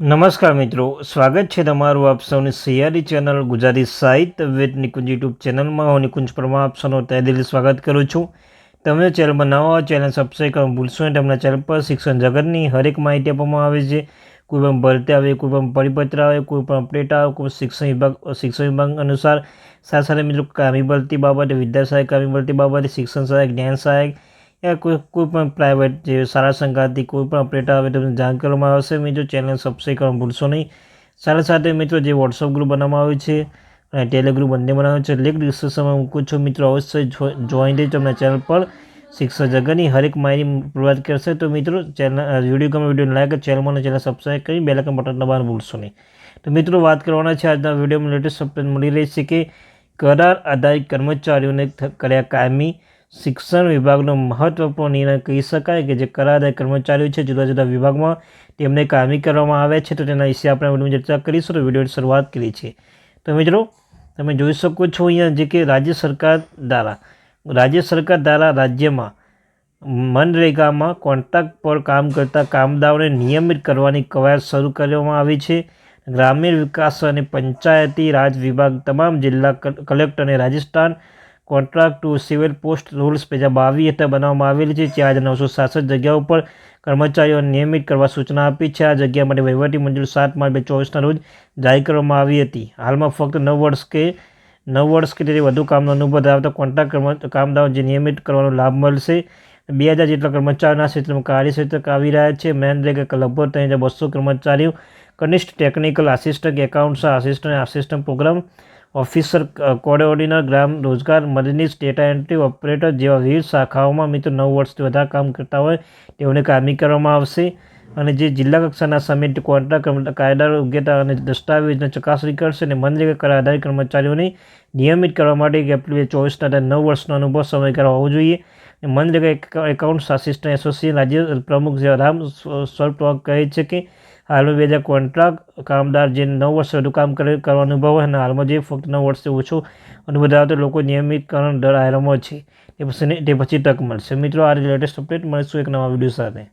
નમસ્કાર મિત્રો, સ્વાગત છે તમારું આપ સૌની સિયારી ચેનલ ગુજરાતી સાહિત્ય વિથ નિકુંજ યુટ્યુબ ચેનલમાં. હું નિકુંજ પરમા આપ સૌનું તહેદિલ સ્વાગત કરું છું. તમે ચેનલમાં નવા ચેનલ સબસ્ક્રાઈબ કરવાનું ભૂલશો નહીં. તમને ચેનલ પર શિક્ષણ જગતની હરેક માહિતી આપવામાં આવે છે. કોઈ પણ ભરતી આવે, કોઈ પણ પરિપત્ર આવે, કોઈ પણ અપડેટ આવે, કોઈ શિક્ષણ વિભાગ શિક્ષણ વિભાગ અનુસાર. સાથે સાથે મિત્રો કામી ભરતી બાબતે, વિદ્યા સહાયક કામી ભરતી બાબતે, શિક્ષણ સહાયક જ્ઞાન સહાયક યા કોઈ કોઈ પણ પ્રાઇવેટ જે સારા સંઘાતી કોઈ પણ અપડેટ આવે તમને જાણ કરવામાં આવશે. મિત્રો ચેનલ સબસ્ક્રાઈબ કરવાનું ભૂલશો નહીં. સાથે સાથે મિત્રો, જે વોટ્સઅપ ગ્રુપ બનાવવામાં આવ્યું છે અને ટેલિગ્રુપ બંને બનાવ્યું છે લિંક ડિસ્ક્રિપ્શનમાં મૂકું છું. મિત્રો, અવશ્ય જોઈન થઈ તમને ચેનલ પર. શિક્ષક જગતની હરેક માહિતી પ્રોવાઈડ કરશે. તો મિત્રો ચેનલ વીડિયો ગમે વીડિયો લાઈક ચેનલમાં ચેનલ સબસ્ક્રાઈબ કરી બે લાખ બટન દબાવવાનું ભૂલશો નહીં. તો મિત્રો, વાત કરવાના છે આજના વિડીયોમાં લેટેસ્ટ અપડેટ મળી રહી છે કે કરાર આધારિત કર્મચારીઓને કર્યા કાયમી શિક્ષણ વિભાગનો મહત્વપૂર્ણ નિર્ણય કહી શકાય કે જે કરારદાય કર્મચારીઓ છે, જુદા જુદા વિભાગમાં તેમને કામી કરવામાં આવે છે, તો તેના વિશે આપણે ચર્ચા કરીશું. તો વિડીયોની શરૂઆત કરી છે તો મિત્રો, તમે જોઈ શકો છો અહીંયા જે કે રાજ્ય સરકાર દ્વારા, રાજ્ય સરકાર દ્વારા રાજ્યમાં મનરેગામાં કોન્ટ્રાક્ટ પર કામ કરતા કામદારોને નિયમિત કરવાની કવાયત શરૂ કરવામાં આવી છે. ગ્રામીણ વિકાસ અને પંચાયતી રાજ વિભાગ તમામ જિલ્લા કલેક્ટર અને Rajasthan contract to civil post rules બે હજાર બાવીસ હેઠળ બનાવવામાં આવેલી છે, જે આજે નવસો સાસઠ જગ્યાઓ ઉપર કર્મચારીઓને નિયમિત કરવા સૂચના આપી છે. આ જગ્યા માટે વહીવટી મંજૂરી સાત માર્ચ બે ચોવીસના રોજ જાહેર કરવામાં આવી હતી. હાલમાં ફક્ત નવ વર્ષ કે નવ વર્ષ કે તેથી વધુ કામનો અનુભવ ધરાવતા કોન્ટ્રાક્ટ કામદારો જે નિયમિત કરવાનો લાભ મળશે. બે હજાર જેટલા કર્મચારીઓના ક્ષેત્રમાં કાર્યક્ષેત્ર આવી રહ્યા છે. મેનરેગા લગભગ ત્રણ હજાર બસો કર્મચારીઓ, કનિષ્ઠ technical assistant, accounts assistant assistant programme officer coordinator ગ્રામ રોજગાર મદદનીશ ડેટા એન્ટ્રી ઓપરેટર જેવા વિવિધ શાખાઓમાં મિત્રો નવ વર્ષથી વધારે કામ કરતા હોય તેઓને કામી કરવામાં આવશે. અને જે જિલ્લા કક્ષાના સમિટ કોન્ટ્રાક્ટ કાયદા યોગ્યતા અને દસ્તાવેજની ચકાસણી કરશે અને મનરેગા કરા આધારિત કર્મચારીઓને નિયમિત કરવા માટે એપ્રિલ ચોવીસના નવ વર્ષનો અનુભવ સમયગાળો હોવો જોઈએ. મનરેગા એકાઉન્ટ આસિસ્ટન્ટ એસોસિએશન રાજ્ય પ્રમુખ રામ સ્વરૂપ કહે છે કે હાલમાં બે કોન્ટ્રાક્ટ કામદાર જે નવ વર્ષ વધુ કામ કરે કરવાનો અનુભવ હોય અને હાલમાં જે ફક્ત નવ વર્ષથી ઓછો અનુભવ ધરાવતો લોકો નિયમિતકરણ દર આયરમો છે. તે પછી તે પછી તક મળશે. મિત્રો આ લેટેસ્ટ અપડેટ મળીશું એક નવા વીડિયો સાથે.